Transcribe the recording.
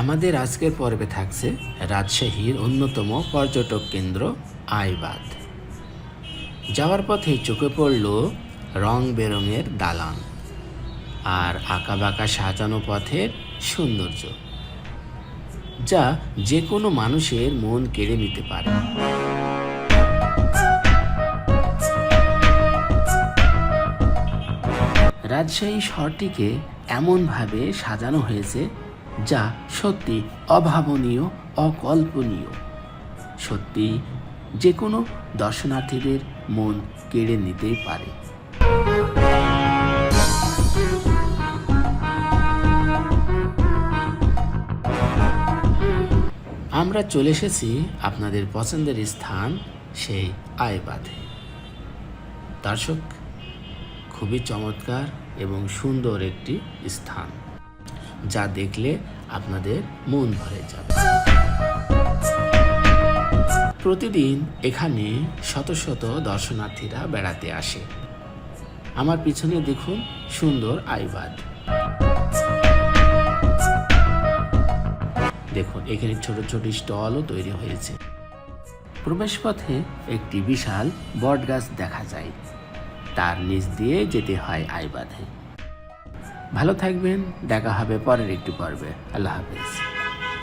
আমাদের আজকের পর্বে থাকছে রাজশাহীর অন্যতম পর্যটক কেন্দ্র আইবাদ। যাওয়ার পথে চোখে পড়ল রং বেরঙের দালান আর আঁকাবাঁকা সাজানো পথের সৌন্দর্য, যা যে কোনো মানুষের মন কেড়ে নিতে পারে। রাজশাহী শহরটিকে এমনভাবে সাজানো হয়েছে যা সত্যি অভাবনীয়, অকল্পনীয়। সত্যি যে কোনো দর্শনার্থীদের মন কেড়ে নিতেই পারে। আমরা চলে এসেছি আপনাদের পছন্দের স্থান, সেই আইবাদে দর্শক, খুবই চমৎকার এবং সুন্দর একটি স্থান। যা দেখলে আপনাদের মন ভরে যাবে। প্রতিদিন এখানে শত শত দর্শনার্থীরা বেড়াতে আসে। আমার পিছনে দেখুন সুন্দর আইবাদ। দেখুন, এখানে ছোট ছোট স্টলও তৈরি হয়েছে। প্রবেশপথে একটি বিশাল বটগাছ দেখা যায়। তার নিচ দিয়ে যেতে হয় আইবাধে ভালো থাকবেন দেখা হবে পরের একটু পর্বে। আল্লাহ হাফেজ।